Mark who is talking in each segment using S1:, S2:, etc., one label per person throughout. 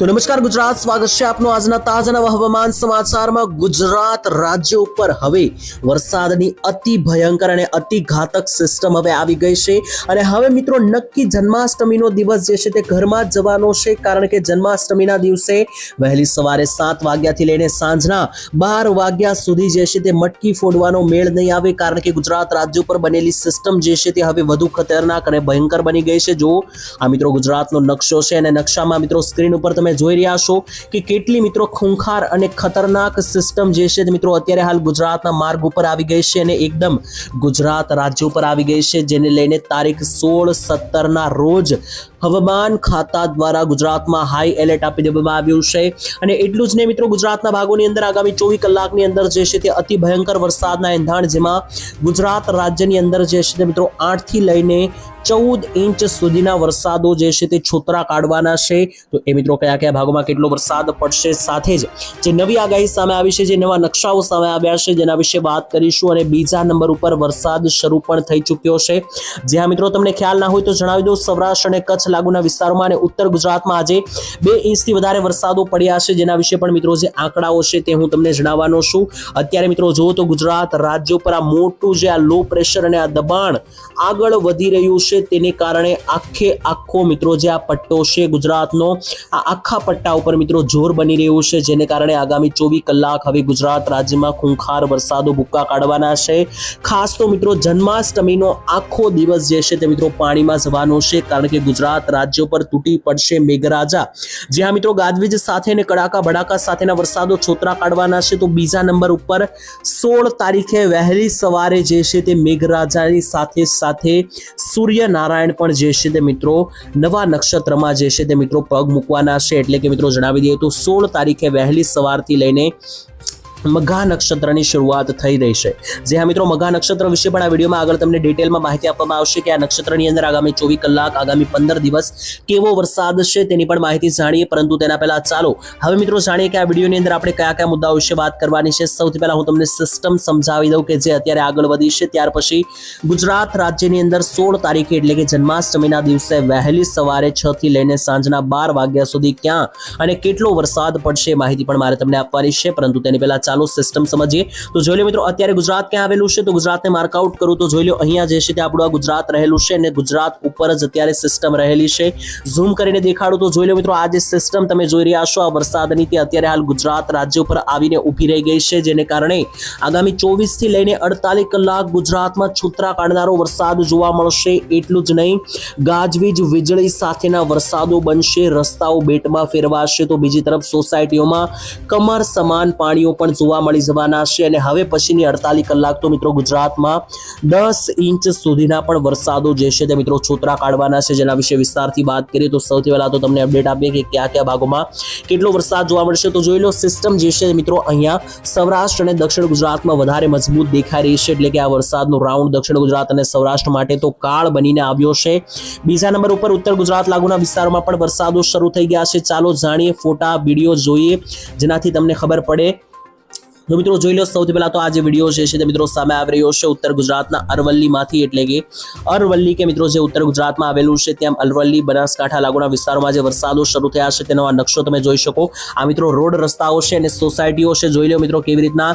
S1: તો નમસ્કાર ગુજરાત, સ્વાગત છે આપનું આજના તાજા હવામાન સમાચારમાં. ગુજરાત રાજ્ય ઉપર હવે વરસાદની અતિ ભયંકર અને અતિ ઘાતક સિસ્ટમ હવે આવી ગઈ છે. અને હવે મિત્રો નક્કી જન્માષ્ટમીનો દિવસ જે છે તે ઘરમાં જવાનો છે, કારણ કે જન્માષ્ટમીના દિવસે વહેલી સવારે સાત વાગ્યાથી લઈને સાંજના બાર વાગ્યા સુધી જે છે તે મટકી ફોડવાનો મેળ નહીં આવે, કારણ કે ગુજરાત રાજ્ય ઉપર બનેલી સિસ્ટમ જે છે તે હવે વધુ ખતરનાક અને ભયંકર બની ગઈ છે. જો આ મિત્રો ગુજરાતનો નકશો છે અને નકશામાં મિત્રો સ્ક્રીન ઉપર તમે જોઈ રહ્યા છો કે કેટલી મિત્રો ખૂંખાર અને ખતરનાક સિસ્ટમ જે છે મિત્રો અત્યારે હાલ ગુજરાતના માર્ગ ઉપર આવી ગઈ છે અને એકદમ ગુજરાત રાજ્ય ઉપર આવી ગઈ છે, જેને લઈને તારીખ સોળ સત્તરના રોજ હવામાન ખાતા દ્વારા ગુજરાતમાં હાઈ એલર્ટ આપી દેવામાં આવ્યું છે. અને એટલું જ નહીં મિત્રો, ગુજરાતના ભાગોની અંદર આગામી ચોવીસ કલાકની અંદર જે છે તે અતિ ભયંકર વરસાદના એંધાણ જેમાં ગુજરાત રાજ્યની અંદર જે છે તે મિત્રો આઠથી લઈને ચૌદ ઇંચ સુધીના વરસાદો જે છે તે છોતરા કાઢવાના છે. તો એ મિત્રો કયા કયા ભાગોમાં કેટલો વરસાદ પડશે સાથે જ જે નવી આગાહી સામે આવી છે, જે નવા નકશાઓ સામે આવ્યા છે, જેના વિશે વાત કરીશું અને બીજા નંબર ઉપર વરસાદ શરૂ પણ થઈ ચૂક્યો છે. જ્યાં મિત્રો તમને ખ્યાલ ના હોય તો જણાવી દઉં સૌરાષ્ટ્ર અને કચ્છ લાગુના વિસ્તારોમાં અને ઉત્તર ગુજરાતમાં આજે બે ઇંચથી વધારે વરસાદો પડ્યા છે, જેના વિશે પણ મિત્રો જે આંકડાઓ છે તે હું તમને જણાવવાનો છું. અત્યારે મિત્રો જુઓ તો ગુજરાત રાજ્ય ઉપર આ મોટું જે આ લો પ્રેશર અને આ દબાણ આગળ વધી રહ્યું છે, તેને કારણે આખે આખો મિત્રો જે આ પટ્ટો છે ગુજરાતનો, આ આખા પટ્ટા ઉપર મિત્રો જોર બની રહ્યું છે, જેને કારણે આગામી ચોવીસ કલાક હવે ગુજરાત રાજ્યમાં ખૂંખાર વરસાદો ભૂક્કા કાઢવાના છે. ખાસ તો મિત્રો જન્માષ્ટમીનો આખો દિવસ જે છે તે મિત્રો પાણીમાં જવાનો છે, કારણ કે ગુજરાત રાજ્ય પર તૂટી પડશે મેઘરાજા. જ્યાં મિત્રો, ગાજવીજ સાથે ને કડાકા ભડાકા સાથેના વરસાદો છોતરા કાઢવાના છે. તો બીજા નંબર ઉપર સોળ તારીખે વહેલી સવારે જે છે તે મેઘરાજાની સાથે સાથે સૂર્યનારાયણ પણ જે છે તે મિત્રો નવા નક્ષત્રમાં જે છે તે મિત્રો પગ મૂકવાના છે. એટલે કે મિત્રો જણાવી દઈએ તો સોળ તારીખે વહેલી સવારથી લઈને મઘા નક્ષત્રની શરૂઆત થઈ રહી છે. જે હા મિત્રો મઘા નક્ષત્ર વિશે પણ આ વિડીયોમાં આગળ તમને ડિટેલમાં માહિતી આપવામાં આવશે કે આ નક્ષત્રની અંદર આગામી ચોવીસ કલાક, આગામી પંદર દિવસ કેવો વરસાદ છે તેની પણ માહિતી જાણીએ. પરંતુ તેના પહેલા ચાલો, હવે મિત્રો જાણીએ કે આ વિડીયોની અંદર આપણે કયા કયા મુદ્દાઓ વિશે વાત કરવાની છે. સૌથી પહેલા હું તમને સિસ્ટમ સમજાવી દઉં કે જે અત્યારે આગળ વધી છે. ત્યાર પછી ગુજરાત રાજ્યની અંદર સોળ તારીખે એટલે કે જન્માષ્ટમીના દિવસે વહેલી સવારે છ થી લઈને સાંજના બાર વાગ્યા સુધી ક્યાં અને કેટલો વરસાદ પડશે માહિતી પણ મારે તમને આપવાની છે. પરંતુ તેની પહેલા ચાલો સિસ્ટમ સમજીએ. તો જોઈ લો મિત્રો, અત્યારે ગુજરાત ક્યાં આવેલું છે? તો ગુજરાતને માર્કઆઉટ કરું તો જોઈ લો, અહીંયા જે છે તે આપણું આ ગુજરાત રહેલું છે અને ગુજરાત ઉપર જ અત્યારે સિસ્ટમ રહેલી છે. ઝૂમ કરીને દેખાડું તો જોઈ લો મિત્રો, આ જે સિસ્ટમ તમે જોઈ રહ્યા છો, આ વરસાદની તે અત્યારે હાલ ગુજરાત રાજ્ય ઉપર આવીને ઊભી રહી ગઈ છે, જેને કારણે આગામી ચોવીસથી લઈને અડતાલીસ કલાક ગુજરાતમાં છૂતરા કાઢનારો વરસાદ જોવા મળશે. એટલું જ નહીં, ગાજવીજ વીજળી સાથેના વરસાદો બનશે, રસ્તાઓ બેટમાં ફેરવાશે. તો બીજી તરફ સોસાયટીઓમાં કમર સમાન પાણીઓ પણ જોવા મળી જવાના છે અને હવે પછીની અડતાલીસ કલાક તો મિત્રો ગુજરાતમાં દસ ઇંચ સુધીના પણ વરસાદો જે છે તે મિત્રો છોતરા કાઢવાના છે. જેના વિશે વિસ્તારથી વાત કરીએ તો સૌથી પહેલા તો તમને અપડેટ આપીએ કે કયા કયા ભાગોમાં કેટલો વરસાદ જોવા મળશે. તો જોઈ લો, સિસ્ટમ જે છે મિત્રો અહીંયા સૌરાષ્ટ્ર અને દક્ષિણ ગુજરાતમાં વધારે મજબૂત દેખાઈ રહી છે. એટલે કે આ વરસાદનો રાઉન્ડ દક્ષિણ ગુજરાત અને સૌરાષ્ટ્ર માટે તો કાળ બનીને આવ્યો છે. બીજા નંબર ઉપર ઉત્તર ગુજરાત લાગુના વિસ્તારોમાં પણ વરસાદો શરૂ થઈ ગયા છે. ચાલો જાણીએ ફોટા, વીડિયો જોઈએ, જેનાથી તમને ખબર પડે તો મિત્રો જોઈ લો, સૌથી પહેલા તો આ જે વીડિયો છે તે મિત્રો સામે આવી રહ્યો છે ઉત્તર ગુજરાતના અરવલ્લીમાંથી, એટલે કે અરવલ્લી કે મિત્રો જે ઉત્તર ગુજરાતમાં આવેલું છે ત્યાં અરવલ્લી બનાસકાંઠા લાગુના વિસ્તારોમાં જે વરસાદો શરૂ થયા છે તેનો આ નકશો તમે જોઈ શકો. આ મિત્રો રોડ રસ્તાઓ છે અને સોસાયટીઓ છે, જોઈ લો મિત્રો કેવી રીતના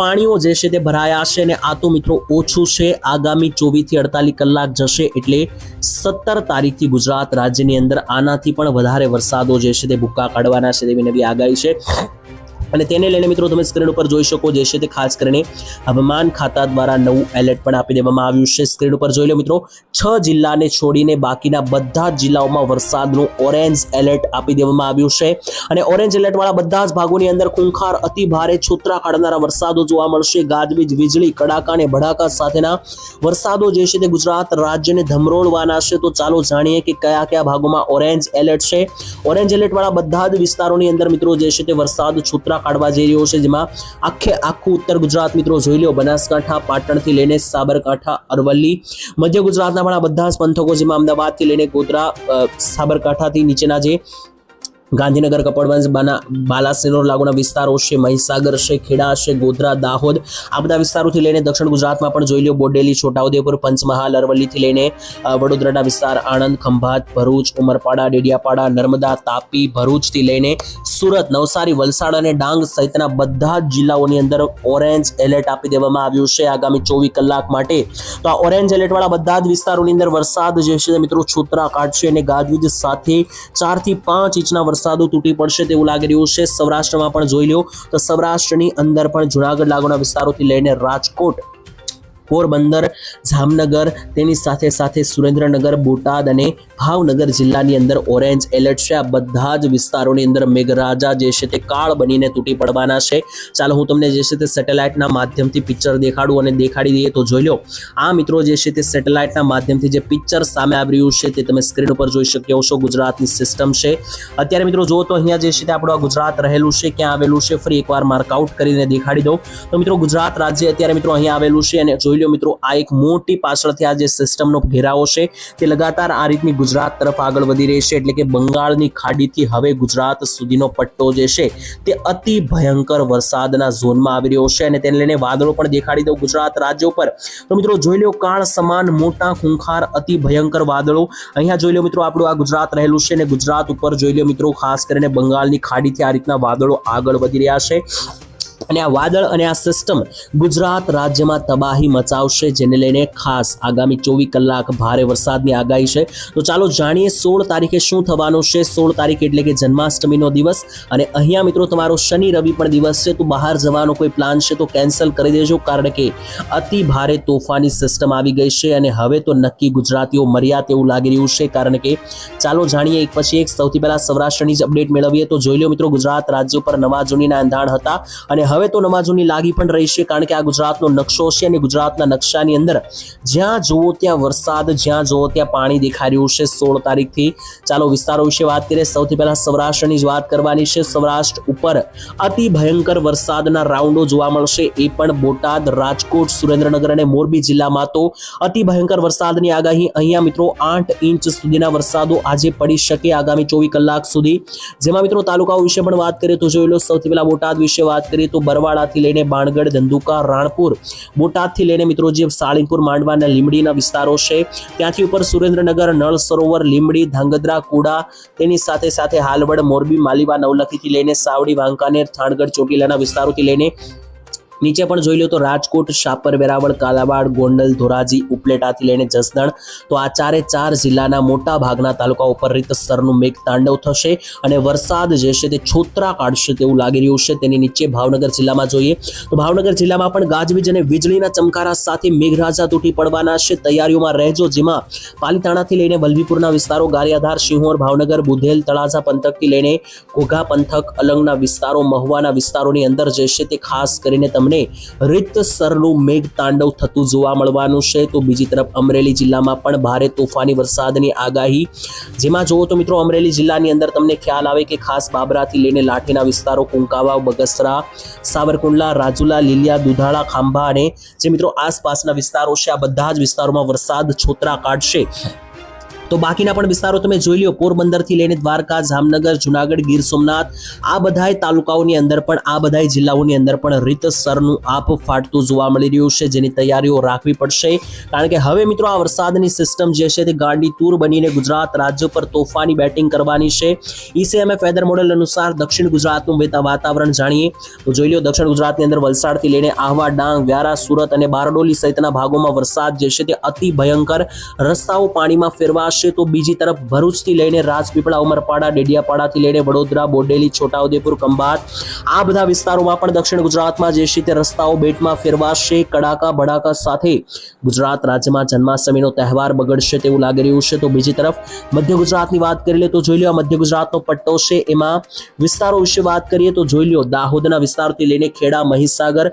S1: પાણીઓ જે છે તે ભરાયા છે અને આ તો મિત્રો ઓછું છે. આગામી ચોવીસથી અડતાલીસ કલાક જશે એટલે સત્તર તારીખથી ગુજરાત રાજ્યની અંદર આનાથી પણ વધારે વરસાદો જે છે તે ભૂક્કા કાઢવાના છે તેવી નવી આગાહી છે. અને તેને લઈને મિત્રો તમે સ્ક્રીન ઉપર જોઈ શકો, જે છે તે ખાસ કરીને હવામાન ખાતા દ્વારા નવું એલર્ટ પણ આપી દેવામાં આવ્યું છે. સ્ક્રીન ઉપર જોઈ લો મિત્રો, છ જિલ્લાને છોડીને બાકીના બધા જ જિલ્લાઓમાં વરસાદનું ઓરેન્જ એલર્ટ આપી દેવામાં આવ્યું છે. અને ઓરેન્જ એલર્ટવાળા બધા જ ભાગોની અંદર ખૂંખાર અતિ ભારે છોતરા કાઢનારા વરસાદો જોવા મળશે. ગાજવીજ, વીજળી, કડાકા અને ભડાકા સાથેના વરસાદો જે છે તે ગુજરાત રાજ્યને ધમરોળવાના છે. તો ચાલો જાણીએ કે કયા કયા ભાગોમાં ઓરેન્જ એલર્ટ છે. ઓરેન્જ એલર્ટ વાળા બધા જ વિસ્તારોની અંદર મિત્રો જે છે તે વરસાદ છોતરા કાઢવા જઈ રહ્યો છે, જેમાં આખે આખું ઉત્તર ગુજરાત મિત્રો જોઈ લો બનાસકાંઠા, પાટણથી લઈને સાબરકાંઠા, અરવલ્લી, મધ્ય ગુજરાતના પણ આ બધા જ પંથકો, જેમાં અમદાવાદથી લઈને ગોધરા સાબરકાંઠાથી નીચેના જે ગાંધીનગર કપડવંજ બાલાસિનોર, લાગુના વિસ્તારો છે, મહીસાગર છે, ખેડા છે, ગોધરા, દાહોદ. આ બધા વિસ્તારોથી લઈને દક્ષિણ ગુજરાતમાં પણ જોઈ લો બોડેલી, છોટાઉદેપુર, પંચમહાલ, અરવલ્લીથી લઈને વડોદરાના વિસ્તાર, આણંદ, ખંભાત, ભરૂચ, ઉમરપાડા, ડેડિયાપાડા, નર્મદા, તાપી, ભરૂચથી લઈને સુરત, નવસારી, વલસાડ અને ડાંગ સહિતના બધા જ જિલ્લાઓની અંદર ઓરેન્જ એલર્ટ આપી દેવામાં આવ્યું છે આગામી ચોવીસ કલાક માટે. તો આ ઓરેન્જ એલર્ટવાળા બધા જ વિસ્તારોની અંદર વરસાદ જે છે મિત્રો છૂતરા કાઢશે અને ગાજવીજ સાથે ચારથી પાંચ ઇંચના વરસાદો તૂટી પડશે તેવું લાગી રહ્યું છે. સૌરાષ્ટ્રમાં પણ જોઈ લો તો સૌરાષ્ટ્રની અંદર પણ જુનાગઢ લાગુના વિસ્તારોથી લઈને રાજકોટ પોરબંદર, જામનગર, તેની સાથે સાથે સુરેન્દ્રનગર, બોટાદ અને ભાવનગર જિલ્લાની અંદર ઓરેન્જ એલર્ટ છે. આ બધા જ વિસ્તારોની અંદર મેઘરાજા જે છે તે કાળ બનીને તૂટી પડવાના છે. ચાલો હું તમને જે છે તે સેટેલાઇટના માધ્યમથી પિક્ચર દેખાડું અને દેખાડી દઈએ તો જોઈ લો. આ મિત્રો જે છે તે સેટેલાઇટના માધ્યમથી જે પિક્ચર સામે આવી રહ્યું છે તે તમે સ્ક્રીન ઉપર જોઈ શક્યો છો ગુજરાતની સિસ્ટમ છે. અત્યારે મિત્રો જુઓ તો અહીંયા જે છે તે આપણું આ ગુજરાત રહેલું છે, ક્યાં આવેલું છે, ફરી એકવાર માર્કઆઉટ કરીને દેખાડી દઉં. તો મિત્રો ગુજરાત રાજ્ય અત્યારે મિત્રો અહીંયા આવેલું છે અને જોઈ લો મિત્રો, આ એક મોટી પાછળથી આ જે સિસ્ટમનો ઘેરાવો છે, તે લગાતાર આ રીતની ગુજરાત તરફ આગળ વધી રહી છે, એટલે કે બંગાળની ખાડીથી હવે ગુજરાત સુધીનો પટ્ટો જે છે, તે અતિ ભયંકર વરસાદના ઝોનમાં આવી રહ્યો છે અને તેને લઈને વાદળો પણ દેખાડી દઉં ગુજરાત રાજ્ય ઉપર. તો મિત્રો, જોઈ લો કાળ સમાન, મોટા ખૂંખાર, અતિ ભયંકર વાદળો. અહીંયા જોઈ લો મિત્રો, આપણું આ ગુજરાત રહેલું છે અને ગુજરાત ઉપર જોઈ લો મિત્રો, ખાસ કરીને બંગાળની ખાડીથી આ રીતના વાદળો આગળ વધી રહ્યા છે. અને આ વાદળ અને આ સિસ્ટમ ગુજરાત રાજ્યમાં તબાહી મચાવશે, જેને લઈને ખાસ આગામી ચોવીસ કલાક ભારે વરસાદની આગાહી છે. તો ચાલો જાણીએ સોળ તારીખે શું થવાનું છે. સોળ તારીખ એટલે કે જન્માષ્ટમીનો દિવસ. અને અહીંયા મિત્રો તમારો શનિ રવિ પણ દિવસ છે. તો બહાર જવાનો કોઈ પ્લાન છે તો કેન્સલ કરી દેજો, કારણ કે અતિ ભારે તોફાની સિસ્ટમ આવી ગઈ છે. અને હવે તો નક્કી ગુજરાતીઓ મર્યા તેવું લાગી રહ્યું છે, કારણ કે ચાલો જાણીએ એક પછી એક. સૌથી પહેલાં સૌરાષ્ટ્રની જ અપડેટ મેળવીએ. તો જોઈ લો મિત્રો, ગુજરાત રાજ્ય પર નવા જૂનીના એંધાણ હતા. અને હવે તો નમાઝોની લાગી પણ રહી છે કારણ કે આ ગુજરાતનો નકશો છે અને ગુજરાતના નકશાની અંદર જ્યાં જુઓ ત્યાં વરસાદ, જ્યાં જુઓ ત્યાં પાણી દેખાઈ રહ્યું છે સોળ તારીખથી. ચાલો વિસ્તારો વિશે વાત કરીએ. સૌથી પહેલાં સૌરાષ્ટ્રની જ વાત કરવાની છે. સૌરાષ્ટ્ર ઉપર અતિ ભયંકર વરસાદના રાઉન્ડો જોવા મળશે. એ પણ બોટાદ, રાજકોટ, સુરેન્દ્રનગર અને મોરબી જિલ્લામાં તો અતિ ભયંકર વરસાદની આગાહી. અહીંયા મિત્રો આઠ ઇંચ સુધીના વરસાદો આજે પડી શકે આગામી ચોવીસ કલાક સુધી. જેમાં મિત્રો તાલુકાઓ વિશે પણ વાત કરીએ તો જોઈ લો. સૌથી પહેલા બોટાદ વિશે વાત કરીએ તો બરવાડાથી લઈને બાણગઢ, ધંધુકા, રાણપુર, બોટાદથી લઈને મિત્રો જે સાળીપુર માંડવા અને લીંબડીના વિસ્તારો છે, ત્યાંથી ઉપર સુરેન્દ્રનગર, નળ સરોવર, લીંબડી, ધાંગધ્રા, કુડા, તેની સાથે સાથે હાલવડ, મોરબી, માલીવા, નવલખીથી લઈને સાવડી, વાંકાનેર, થાણગઢ, ચોટીલાના વિસ્તારોથી લઈને નીચે પણ જોઈ લો તો રાજકોટ, શાપર, વેરાવળ કાલાવાડ ગોંડલ, ધોરાજી, ઉપલેટાથી લઈને જસદણ. તો આ ચારે ચાર જિલ્લાના મોટા ભાગના તાલુકા ઉપર રીતસરનું મેઘ તાંડવ થશે અને વરસાદ જે છે તે છોતરા કાઢશે તેવું લાગી રહ્યું છે. તેની નીચે ભાવનગર જિલ્લામાં જોઈએ તો ભાવનગર જિલ્લામાં પણ ગાજવીજ અને વીજળીના ચમકારા સાથે મેઘરાજા તૂટી પડવાના છે. તૈયારીઓમાં રહેજો જેમાં પાલીતાણાથી લઈને વલભીપુરના વિસ્તારો, ગારિયાધાર સિંહોર ભાવનગર, બુધેલ, તળાજા પંથકથી લઈને ઘોઘા પંથક, અલંગના વિસ્તારો, મહુવાના વિસ્તારોની અંદર જે છે તે ખાસ કરીને તમને રીતસરનું મેઘ તાંડવ થતું જોવા મળવાનું છે. તો બીજી તરફ અમરેલી જિલ્લામાં પણ ભારે તોફાની વરસાદની આગાહી. જેમાં જુઓ તો મિત્રો, અમરેલી જિલ્લાની અંદર તમને ખ્યાલ આવે કે ખાસ બાબરાથી લઈને લાઠીના વિસ્તારો કુંકાવાવ બગસરા, સાવરકુંડલા, રાજુલા, લીલિયા, દુધાળા, ખાંભા અને જે મિત્રો આસપાસના વિસ્તારો છે, આ બધા જ વિસ્તારોમાં વરસાદ છોતરા કાઢશે. તો બાકીના પણ વિસ્તારો તમે જોઈ લો પોરબંદરથી લઈને દ્વારકા, જામનગર, જુનાગઢ, ગીર સોમનાથ, આ બધાય તાલુકાઓની અંદર પણ, આ બધાય જિલ્લાઓની અંદર પણ રીતસરનું આપ ફાટતું જોવા મળી રહ્યું છે, જેની તૈયારીઓ રાખવી પડશે. કારણ કે હવે મિત્રો આ વરસાદની સિસ્ટમ જે છે તે ગાંડી તૂર બનીને ગુજરાત રાજ્ય પર તોફાની બેટિંગ કરવાની છે. ઈસીએમએફ વેધર મોડેલ અનુસાર દક્ષિણ ગુજરાતનું વેતા વાતાવરણ જાણીએ. તો જોઈ લો દક્ષિણ ગુજરાતની અંદર વલસાડથી લઈને આહવા, ડાંગ, વ્યારા, સુરત અને બારડોલી સહિતના ભાગોમાં વરસાદ જે છે તે અતિ ભયંકર. રસ્તાઓ પાણીમાં ફેરવાશે તો બીજી તરફ ભરૂચથી લઈને રાજપીપળા, ઉમરપાડા, ડેડિયાપાડાથી લઈને વડોદરા, બોડેલી, છોટાઉદેપુર ખંભાત આ બધા વિસ્તારોમાં પણ દક્ષિણ ગુજરાતમાં જે છે તે રસ્તાઓ બેટમાં ફેરવાશે. કડાકા, ભડાકા સાથે ગુજરાત રાજ્યમાં જન્માષ્ટમીનો તહેવાર બગડશે તેવું લાગી રહ્યું છે. તો બીજી તરફ મધ્ય ગુજરાતની વાત કરી લે તો જોઈ લો મધ્ય ગુજરાતનો પટ્ટો છે. એમાં વિસ્તારો વિશે વાત કરીએ તો જોઈ લો દાહોદના વિસ્તારથી લઈને ખેડા, મહીસાગર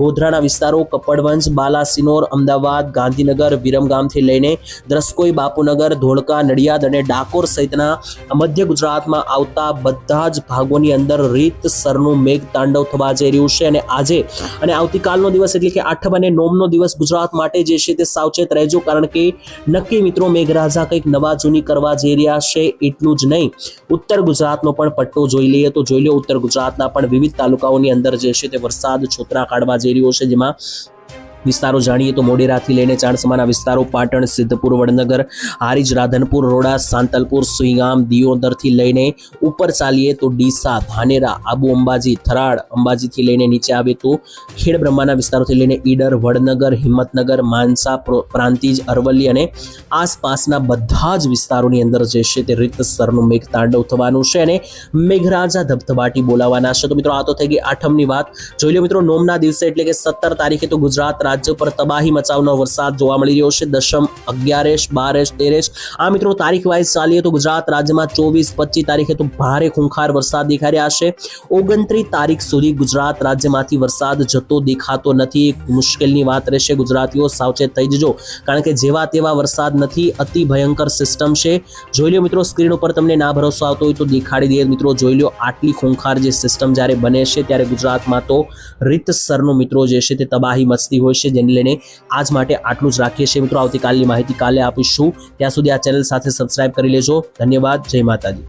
S1: ગોધરાના વિસ્તારો, કપડવંજ, બાલાસિનોર, અમદાવાદ, ગાંધીનગર, વિરમગામથી લઈને દ્રસ્કોઈ, બાપા બાપુનગર ધોળકા, નડિયાદ અને ડાકોર સહિતના મધ્ય ગુજરાતમાં આવતા બધા જ ભાગોની અંદર રીતસરનું મેઘ તાંડવ થવા જઈ રહ્યું છે અને આજે અને આવતીકાલનો દિવસ એટલે કે આઠમ અને નોમનો દિવસ ગુજરાત માટે જે છે તે સાવચેત રહેજો કારણ કે નક્કી મિત્રો મેઘરાજા કંઈક નવા જૂની કરવા જઈ રહ્યા છે એટલું જ નહીં. ઉત્તર ગુજરાતનો પણ પટ્ટો જોઈ લઈએ તો જોઈ લો ઉત્તર ગુજરાતના પણ વિવિધ તાલુકાઓની અંદર જે છે તે વરસાદ છોતરા કાઢવા જઈ રહ્યો છે જેમાં વિસ્તારો જાણીએ તો મોડેરાથી લઈને ચાણસમાના વિસ્તારો, પાટણ, સિદ્ધપુર, વડનગર, હારીજ, રાધનપુર, રોડા, સાંતલપુર, સુઈગામ, દિયોદરથી લઈને ઉપર ચાલીએ તો ડીસા, ધાનેરા, આબુ અંબાજી થરાડ અંબાજીથી લઈને નીચે આવે તો ખેડ બ્રહ્માના વિસ્તારોથી લઈને ઈડર, વડનગર, હિંમતનગર, માનસા પ્રાંતિજ, અરવલ્લી અને આસપાસના બધા જ વિસ્તારોની અંદર જે છે તે રીતસરનું મેઘ તાંડવ થવાનું છે અને મેઘરાજા ધબધબાટી બોલાવાના છે. તો મિત્રો, આ તો થઈ ગઈ આઠમની વાત. જોઈ લો મિત્રો, નોમના દિવસે એટલે કે સત્તર તારીખે તો ગુજરાત રાજ્ય પર તબાહી મચાવનો વરસાદ જોવા મળી રહ્યો છે. દશમ અગિયારેશ, બારેશ, તેરેશ. આ મિત્રો તારીખ વાઇઝ ચાલીએ તો ગુજરાત રાજ્યમાં ચોવીસ, પચીસ તારીખે તો ભારે ખૂંખાર વરસાદ દેખાઈ રહ્યા છે. ઓગણત્રીસ તારીખ સુધી ગુજરાત રાજ્યમાંથી વરસાદ જતો દેખાતો નથી. એક મુશ્કેલની વાત રહેશે. ગુજરાતીઓ સાવચેત થઈ જજો, કારણ કે જેવા તેવા વરસાદ નથી, અતિ ભયંકર સિસ્ટમ છે. જોઈ લો મિત્રો, સ્ક્રીન ઉપર તમને ના ભરોસો આવતો હોય તો દેખાડી દઈએ. મિત્રો, જોઈ લો આટલી ખૂંખાર જે સિસ્ટમ જ્યારે બને છે, ત્યારે ગુજરાતમાં તો રીતસરનું મિત્રો જે છે તે તબાહી મચતી હોય છે જેને લઈને આજ માટે આટલું જ રાખીએ છીએ. મિત્રો, આવતીકાલની માહિતી કાલે આપીશું. ત્યાં સુધી આ ચેનલ સાથે સબસ્ક્રાઇબ કરી લેજો. ધન્યવાદ. જય માતાજી.